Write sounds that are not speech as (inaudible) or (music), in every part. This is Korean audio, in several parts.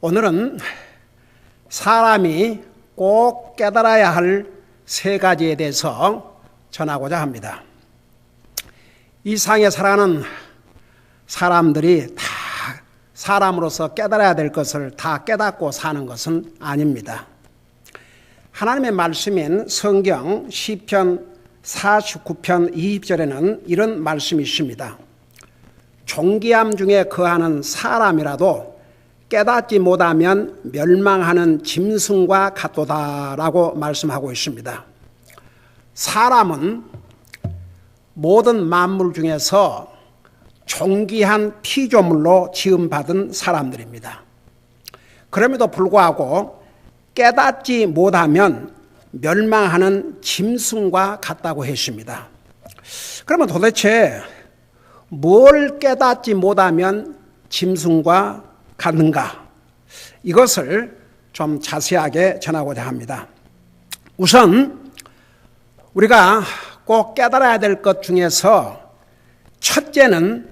오늘은 사람이 꼭 깨달아야 할 세 가지에 대해서 전하고자 합니다. 이 상에 살아가는 사람들이 다 사람으로서 깨달아야 될 것을 다 깨닫고 사는 것은 아닙니다. 하나님의 말씀인 성경 시편 49편 20절에는 이런 말씀이 있습니다. 종기함 중에 거하는 사람이라도 깨닫지 못하면 멸망하는 짐승과 같도다라고 말씀하고 있습니다. 사람은 모든 만물 중에서 존귀한 피조물로 지음받은 사람들입니다. 그럼에도 불구하고 깨닫지 못하면 멸망하는 짐승과 같다고 했습니다. 그러면 도대체 뭘 깨닫지 못하면 짐승과 같는가? 이것을 좀 자세하게 전하고자 합니다. 우선 우리가 꼭 깨달아야 될 것 중에서 첫째는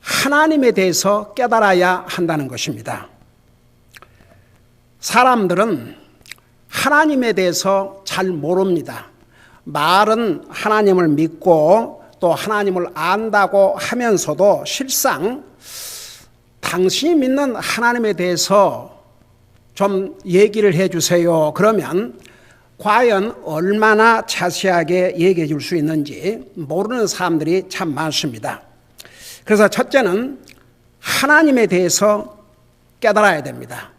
하나님에 대해서 깨달아야 한다는 것입니다. 사람들은 하나님에 대해서 잘 모릅니다. 말은 하나님을 믿고 또 하나님을 안다고 하면서도 실상 당신이 믿는 하나님에 대해서 좀 얘기를 해 주세요. 그러면 과연 얼마나 자세하게 얘기해 줄 수 있는지 모르는 사람들이 참 많습니다. 그래서 첫째는 하나님에 대해서 깨달아야 됩니다.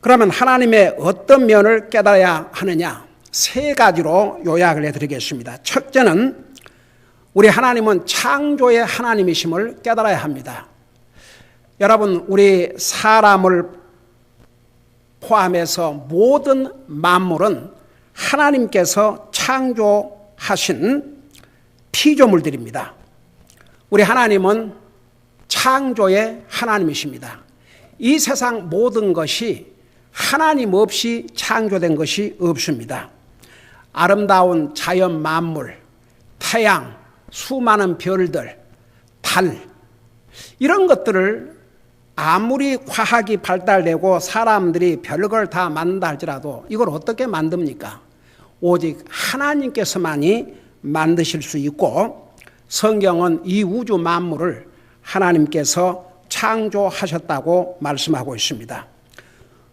그러면 하나님의 어떤 면을 깨달아야 하느냐? 세 가지로 요약을 해 드리겠습니다. 첫째는 우리 하나님은 창조의 하나님이심을 깨달아야 합니다. 여러분, 우리 사람을 포함해서 모든 만물은 하나님께서 창조하신 피조물들입니다. 우리 하나님은 창조의 하나님이십니다. 이 세상 모든 것이 하나님 없이 창조된 것이 없습니다. 아름다운 자연 만물, 태양, 수많은 별들, 달, 이런 것들을 아무리 과학이 발달되고 사람들이 별걸 다 만든다 할지라도 이걸 어떻게 만듭니까? 오직 하나님께서만이 만드실 수 있고 성경은 이 우주 만물을 하나님께서 창조하셨다고 말씀하고 있습니다.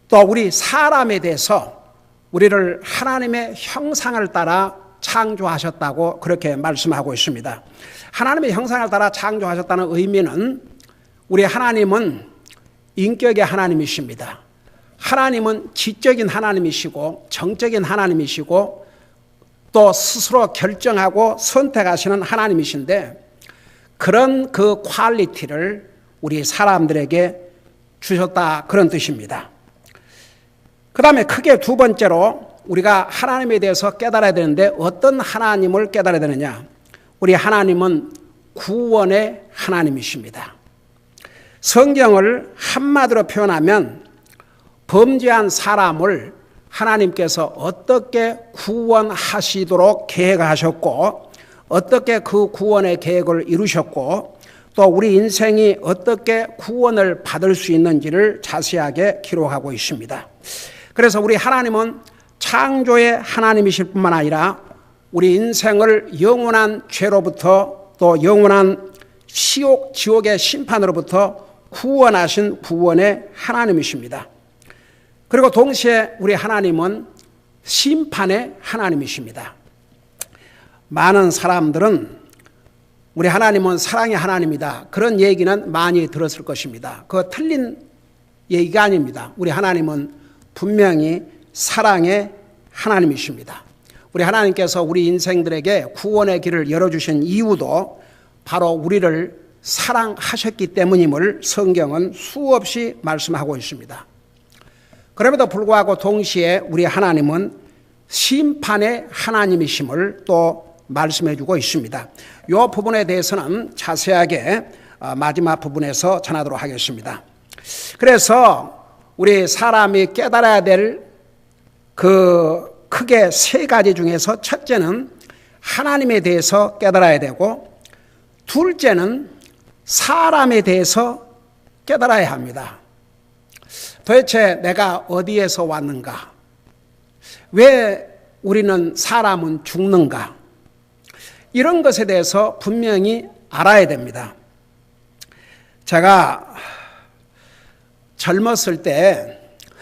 또 우리 사람에 대해서 우리를 하나님의 형상을 따라 창조하셨다고 그렇게 말씀하고 있습니다. 하나님의 형상을 따라 창조하셨다는 의미는 우리 하나님은 인격의 하나님이십니다. 하나님은 지적인 하나님이시고 정적인 하나님이시고 또 스스로 결정하고 선택하시는 하나님이신데 그런 그 퀄리티를 우리 사람들에게 주셨다 그런 뜻입니다. 그 다음에 크게 두 번째로 우리가 하나님에 대해서 깨달아야 되는데 어떤 하나님을 깨달아야 되느냐? 우리 하나님은 구원의 하나님이십니다. 성경을 한마디로 표현하면 범죄한 사람을 하나님께서 어떻게 구원하시도록 계획하셨고 어떻게 그 구원의 계획을 이루셨고 또 우리 인생이 어떻게 구원을 받을 수 있는지를 자세하게 기록하고 있습니다. 그래서 우리 하나님은 창조의 하나님이실 뿐만 아니라 우리 인생을 영원한 죄로부터 또 영원한 시옥, 지옥의 심판으로부터 구원하신 구원의 하나님이십니다. 그리고 동시에 우리 하나님은 심판의 하나님이십니다. 많은 사람들은 우리 하나님은 사랑의 하나님이다. 그런 얘기는 많이 들었을 것입니다. 그 틀린 얘기가 아닙니다. 우리 하나님은 분명히 사랑의 하나님이십니다. 우리 하나님께서 우리 인생들에게 구원의 길을 열어주신 이유도 바로 우리를 사랑하셨기 때문임을 성경은 수없이 말씀하고 있습니다. 그럼에도 불구하고 동시에 우리 하나님은 심판의 하나님이심을 또 말씀해 주고 있습니다. 이 부분에 대해서는 자세하게 어, 마지막 부분에서 전하도록 하겠습니다. 그래서 우리 사람이 깨달아야 될 그 크게 세 가지 중에서 첫째는 하나님에 대해서 깨달아야 되고 둘째는 사람에 대해서 깨달아야 합니다. 도대체 내가 어디에서 왔는가? 왜 우리는 사람은 죽는가? 이런 것에 대해서 분명히 알아야 됩니다. 제가 젊었을 때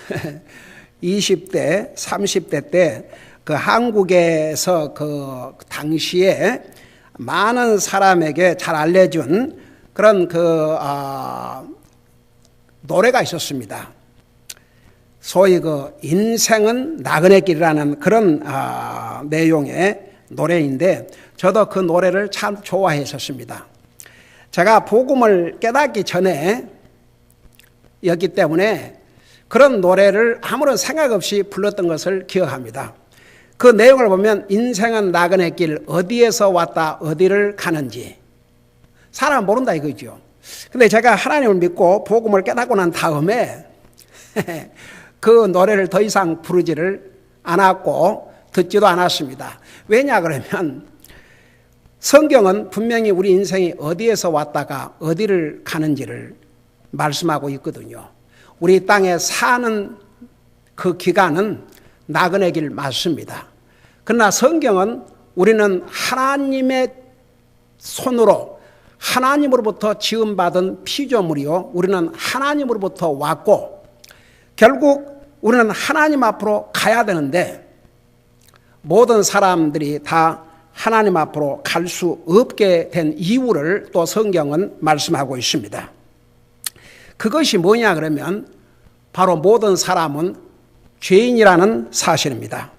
(laughs) 20대, 30대 때 그 한국에서 그 당시에 많은 사람에게 잘 알려준 그런 그 어, 노래가 있었습니다. 소위 그 인생은 나그네 길이라는 그런 어, 내용의 노래인데 저도 그 노래를 참 좋아했었습니다. 제가 복음을 깨닫기 전에 였기 때문에 그런 노래를 아무런 생각 없이 불렀던 것을 기억합니다. 그 내용을 보면 인생은 나그네 길 어디에서 왔다 어디를 가는지 사람 모른다 이거죠. 근데 제가 하나님을 믿고 복음을 깨닫고 난 다음에 (laughs) 그 노래를 더 이상 부르지를 않았고 듣지도 않았습니다. 왜냐 그러면 성경은 분명히 우리 인생이 어디에서 왔다가 어디를 가는지를 말씀하고 있거든요. 우리 땅에 사는 그 기간은 나그네 길 맞습니다. 그러나 성경은 우리는 하나님의 손으로 하나님으로부터 지음받은 피조물이요. 우리는 하나님으로부터 왔고 결국 우리는 하나님 앞으로 가야 되는데 모든 사람들이 다 하나님 앞으로 갈 수 없게 된 이유를 또 성경은 말씀하고 있습니다. 그것이 뭐냐 그러면 바로 모든 사람은 죄인이라는 사실입니다.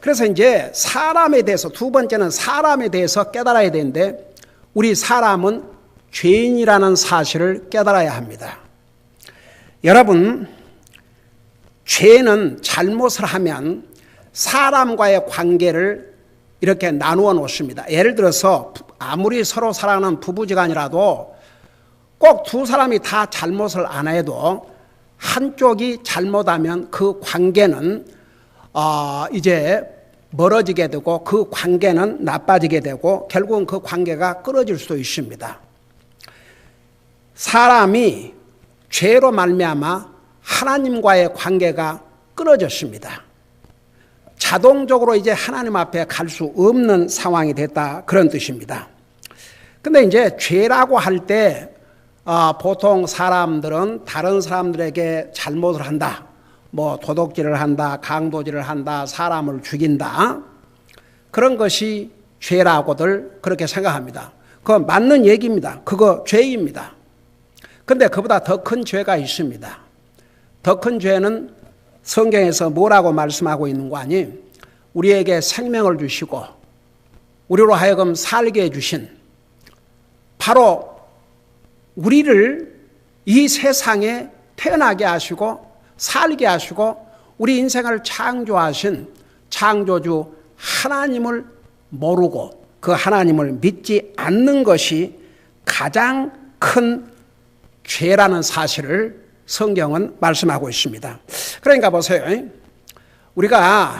그래서 이제 사람에 대해서 두 번째는 사람에 대해서 깨달아야 되는데 우리 사람은 죄인이라는 사실을 깨달아야 합니다. 여러분, 죄는 잘못을 하면 사람과의 관계를 이렇게 나누어 놓습니다. 예를 들어서 아무리 서로 사랑하는 부부지간이라도 꼭 두 사람이 다 잘못을 안 해도 한쪽이 잘못하면 그 관계는 어 이제 멀어지게 되고 그 관계는 나빠지게 되고 결국은 그 관계가 끊어질 수도 있습니다. 사람이 죄로 말미암아 하나님과의 관계가 끊어졌습니다. 자동적으로 이제 하나님 앞에 갈 수 없는 상황이 됐다 그런 뜻입니다. 근데 이제 죄라고 할때 어, 보통 사람들은 다른 사람들에게 잘못을 한다. 뭐 도둑질을 한다, 강도질을 한다, 사람을 죽인다. 그런 것이 죄라고들 그렇게 생각합니다. 그거 맞는 얘기입니다. 그거 죄입니다. 근데 그보다 더 큰 죄가 있습니다. 더 큰 죄는 성경에서 뭐라고 말씀하고 있는 거 아니? 우리에게 생명을 주시고 우리로 하여금 살게 해주신 바로 우리를 이 세상에 태어나게 하시고 살게 하시고 우리 인생을 창조하신 창조주 하나님을 모르고 그 하나님을 믿지 않는 것이 가장 큰 죄라는 사실을 성경은 말씀하고 있습니다. 그러니까 보세요. 우리가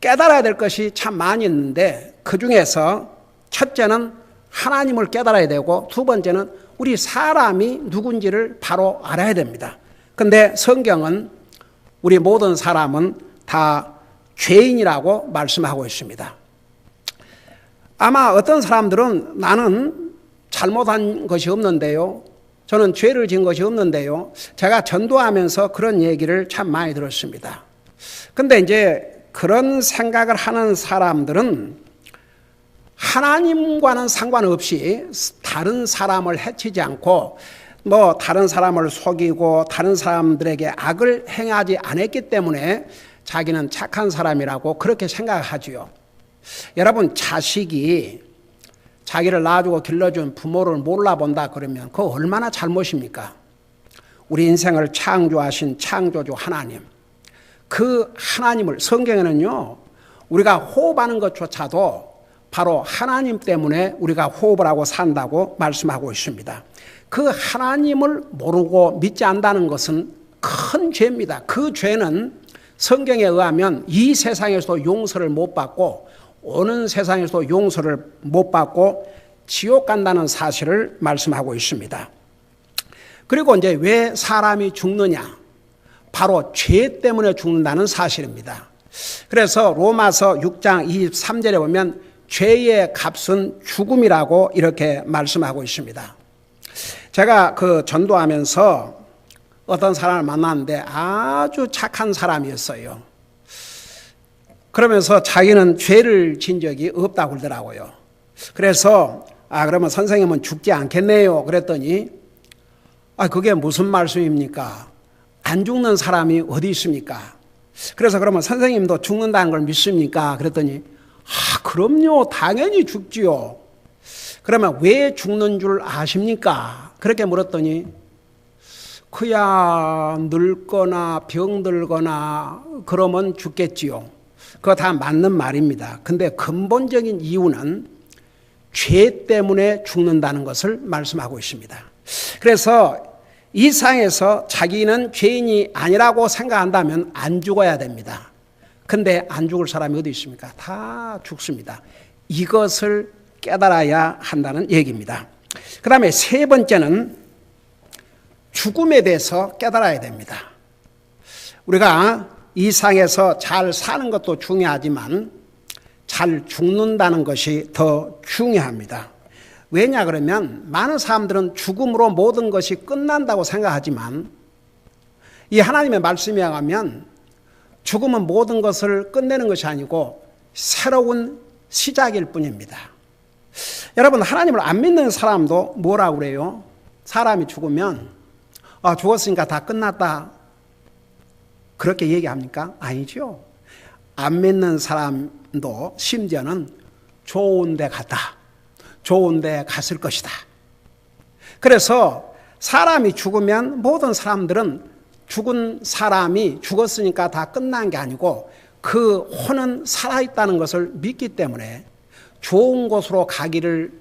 깨달아야 될 것이 참 많이 있는데 그 중에서 첫째는 하나님을 깨달아야 되고 두 번째는 우리 사람이 누군지를 바로 알아야 됩니다. 근데 성경은 우리 모든 사람은 다 죄인이라고 말씀하고 있습니다. 아마 어떤 사람들은 나는 잘못한 것이 없는데요. 저는 죄를 지은 것이 없는데요. 제가 전도하면서 그런 얘기를 참 많이 들었습니다. 근데 이제 그런 생각을 하는 사람들은 하나님과는 상관없이 다른 사람을 해치지 않고 뭐 다른 사람을 속이고 다른 사람들에게 악을 행하지 않았기 때문에 자기는 착한 사람이라고 그렇게 생각하지요. 여러분 자식이 자기를 낳아주고 길러준 부모를 몰라본다 그러면 그 얼마나 잘못입니까? 우리 인생을 창조하신 창조주 하나님. 그 하나님을 성경에는요, 우리가 호흡하는 것조차도 바로 하나님 때문에 우리가 호흡을 하고 산다고 말씀하고 있습니다. 그 하나님을 모르고 믿지 않다는 것은 큰 죄입니다. 그 죄는 성경에 의하면 이 세상에서도 용서를 못 받고 오는 세상에서도 용서를 못 받고 지옥 간다는 사실을 말씀하고 있습니다. 그리고 이제 왜 사람이 죽느냐? 바로 죄 때문에 죽는다는 사실입니다. 그래서 로마서 6장 23절에 보면 죄의 값은 죽음이라고 이렇게 말씀하고 있습니다. 제가 그 전도하면서 어떤 사람을 만났는데 아주 착한 사람이었어요. 그러면서 자기는 죄를 진 적이 없다고 그러더라고요. 그래서 아 그러면 선생님은 죽지 않겠네요. 그랬더니 아 그게 무슨 말씀입니까? 안 죽는 사람이 어디 있습니까? 그래서 그러면 선생님도 죽는다는 걸 믿습니까? 그랬더니 아 그럼요. 당연히 죽지요. 그러면 왜 죽는 줄 아십니까? 그렇게 물었더니 그야 늙거나 병들거나 그러면 죽겠지요. 그거 다 맞는 말입니다. 근데 근본적인 이유는 죄 때문에 죽는다는 것을 말씀하고 있습니다. 그래서 이 상에서 자기는 죄인이 아니라고 생각한다면 안 죽어야 됩니다. 근데 안 죽을 사람이 어디 있습니까? 다 죽습니다. 이것을 깨달아야 한다는 얘기입니다. 그 다음에 세 번째는 죽음에 대해서 깨달아야 됩니다. 우리가 이 상에서 잘 사는 것도 중요하지만 잘 죽는다는 것이 더 중요합니다. 왜냐 그러면 많은 사람들은 죽음으로 모든 것이 끝난다고 생각하지만 이 하나님의 말씀에 의하면 죽음은 모든 것을 끝내는 것이 아니고 새로운 시작일 뿐입니다. 여러분 하나님을 안 믿는 사람도 뭐라고 그래요? 사람이 죽으면 아 죽었으니까 다 끝났다 그렇게 얘기합니까? 아니죠. 안 믿는 사람도 심지어는 좋은 데 갔다. 좋은 데 갔을 것이다. 그래서 사람이 죽으면 모든 사람들은 죽은 사람이 죽었으니까 다 끝난 게 아니고 그 혼은 살아있다는 것을 믿기 때문에 좋은 곳으로 가기를,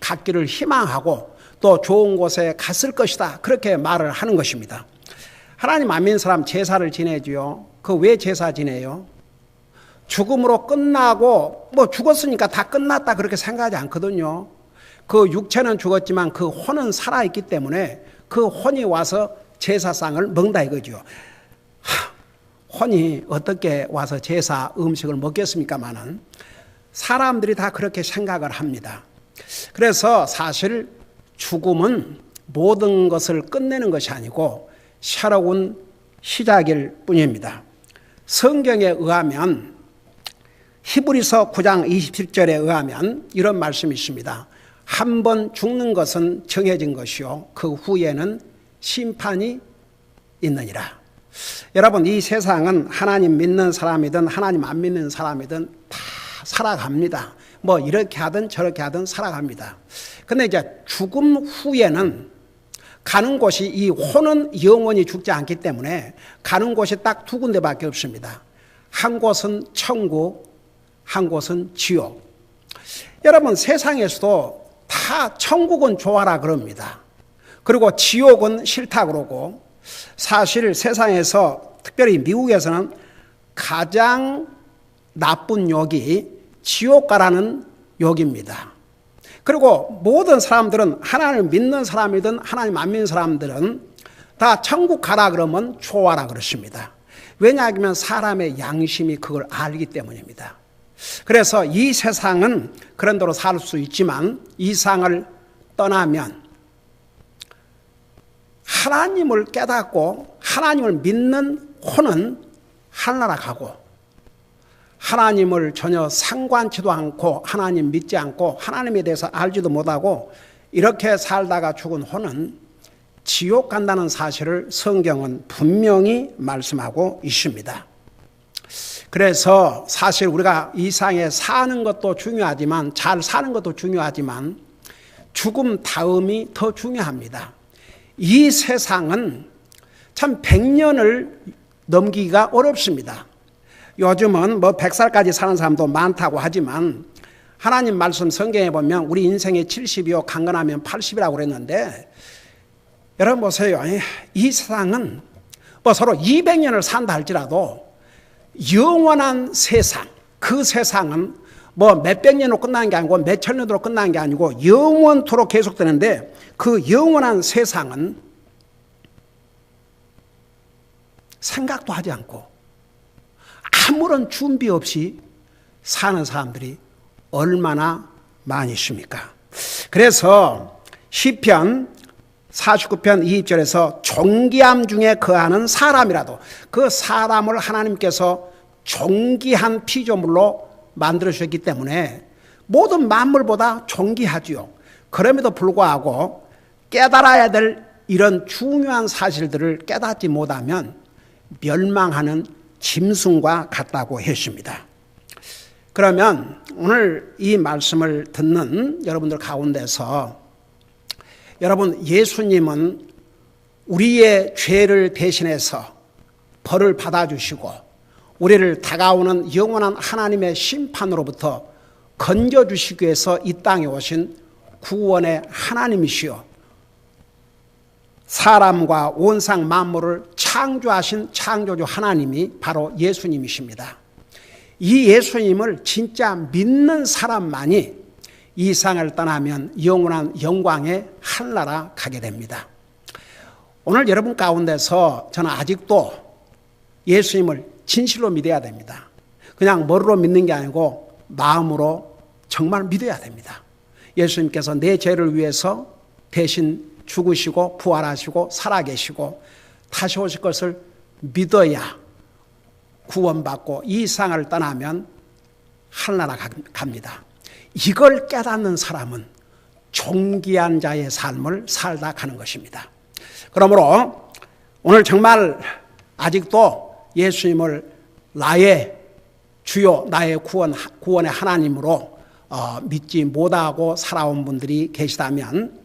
갔기를 희망하고 또 좋은 곳에 갔을 것이다. 그렇게 말을 하는 것입니다. 하나님 안 믿는 사람 제사를 지내지요. 그 왜 제사 지내요? 죽음으로 끝나고 뭐 죽었으니까 다 끝났다 그렇게 생각하지 않거든요. 그 육체는 죽었지만 그 혼은 살아 있기 때문에 그 혼이 와서 제사상을 먹는다 이거죠. 하, 혼이 어떻게 와서 제사 음식을 먹겠습니까마는 사람들이 다 그렇게 생각을 합니다. 그래서 사실 죽음은 모든 것을 끝내는 것이 아니고 새로운 시작일 뿐입니다. 성경에 의하면 히브리서 9장 27절에 의하면 이런 말씀이 있습니다. 한 번 죽는 것은 정해진 것이요. 그 후에는 심판이 있느니라. 여러분, 이 세상은 하나님 믿는 사람이든 하나님 안 믿는 사람이든 다 살아갑니다. 뭐 이렇게 하든 저렇게 하든 살아갑니다. 근데 이제 죽음 후에는 가는 곳이 이 혼은 영원히 죽지 않기 때문에 가는 곳이 딱 두 군데밖에 없습니다. 한 곳은 천국, 한 곳은 지옥. 여러분 세상에서도 다 천국은 좋아라 그럽니다. 그리고 지옥은 싫다 그러고 사실 세상에서 특별히 미국에서는 가장 나쁜 욕이 지옥가라는 욕입니다. 그리고 모든 사람들은 하나님을 믿는 사람이든 하나님 안 믿는 사람들은 다 천국 가라 그러면 좋아라 그렇습니다. 왜냐하면 사람의 양심이 그걸 알기 때문입니다. 그래서 이 세상은 그런 대로 살 수 있지만 이 상을 떠나면 하나님을 깨닫고 하나님을 믿는 혼은 하늘나라 가고 하나님을 전혀 상관치도 않고 하나님 믿지 않고 하나님에 대해서 알지도 못하고 이렇게 살다가 죽은 혼은 지옥 간다는 사실을 성경은 분명히 말씀하고 있습니다. 그래서 사실 우리가 이 상에 사는 것도 중요하지만 잘 사는 것도 중요하지만 죽음 다음이 더 중요합니다. 이 세상은 참 100년을 넘기기가 어렵습니다. 요즘은 뭐 100살까지 사는 사람도 많다고 하지만 하나님 말씀 성경에 보면 우리 인생의 70이요 강건하면 80이라고 그랬는데 여러분 보세요. 이 세상은 뭐 서로 200년을 산다 할지라도 영원한 세상, 그 세상은 뭐 몇백 년으로 끝나는 게 아니고 몇천 년으로 끝나는 게 아니고 영원토록 계속되는데 그 영원한 세상은 생각도 하지 않고 아무런 준비 없이 사는 사람들이 얼마나 많이 있습니까? 그래서 시편 49편 2절에서 존귀함 중에 거하는 사람이라도 그 사람을 하나님께서 존귀한 피조물로 만들어 주셨기 때문에 모든 만물보다 존귀하지요. 그럼에도 불구하고 깨달아야 될 이런 중요한 사실들을 깨닫지 못하면 멸망하는 짐승과 같다고 했습니다. 그러면 오늘 이 말씀을 듣는 여러분들 가운데서 여러분 예수님은 우리의 죄를 대신해서 벌을 받아주시고 우리를 다가오는 영원한 하나님의 심판으로부터 건져주시기 위해서 이 땅에 오신 구원의 하나님이시요. 사람과 온상 만물을 창조하신 창조주 하나님이 바로 예수님이십니다. 이 예수님을 진짜 믿는 사람만이 이 상을 떠나면 영원한 영광의 한나라 가게 됩니다. 오늘 여러분 가운데서 저는 아직도 예수님을 진실로 믿어야 됩니다. 그냥 머리로 믿는 게 아니고 마음으로 정말 믿어야 됩니다. 예수님께서 내 죄를 위해서 대신 죽으시고 부활하시고 살아계시고 다시 오실 것을 믿어야 구원받고 이 세상을 떠나면 하늘나라 갑니다. 이걸 깨닫는 사람은 존귀한 자의 삶을 살다 가는 것입니다. 그러므로 오늘 정말 아직도 예수님을 나의 주요 나의 구원 구원의 하나님으로 어, 믿지 못하고 살아온 분들이 계시다면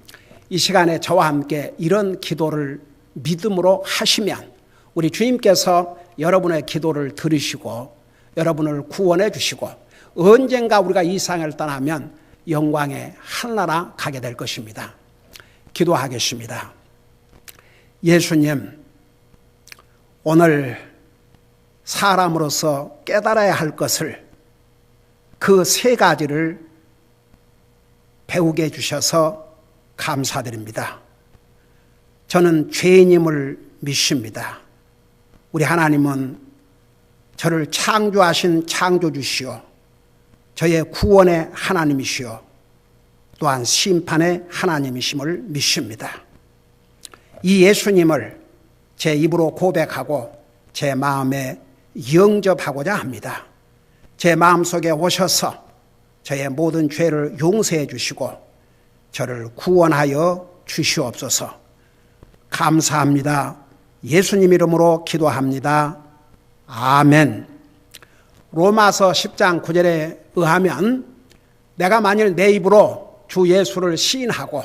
이 시간에 저와 함께 이런 기도를 믿음으로 하시면 우리 주님께서 여러분의 기도를 들으시고 여러분을 구원해 주시고 언젠가 우리가 이 상을 떠나면 영광의 하나라 가게 될 것입니다. 기도하겠습니다. 예수님, 오늘 사람으로서 깨달아야 할 것을 그 세 가지를 배우게 해주셔서 감사드립니다. 저는 죄인임을 믿습니다. 우리 하나님은 저를 창조하신 창조주시오. 저의 구원의 하나님이시오. 또한 심판의 하나님이심을 믿습니다. 이 예수님을 제 입으로 고백하고 제 마음에 영접하고자 합니다. 제 마음속에 오셔서 저의 모든 죄를 용서해 주시고 저를 구원하여 주시옵소서. 감사합니다. 예수님 이름으로 기도합니다. 아멘. 로마서 10장 9절에 의하면 내가 만일 내 입으로 주 예수를 시인하고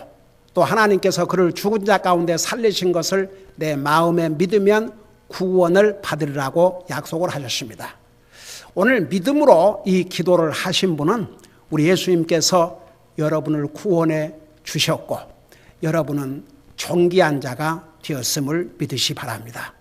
또 하나님께서 그를 죽은 자 가운데 살리신 것을 내 마음에 믿으면 구원을 받으리라고 약속을 하셨습니다. 오늘 믿음으로 이 기도를 하신 분은 우리 예수님께서 여러분을 구원해 주셨고 여러분은 존귀한 자가 되었음을 믿으시 바랍니다.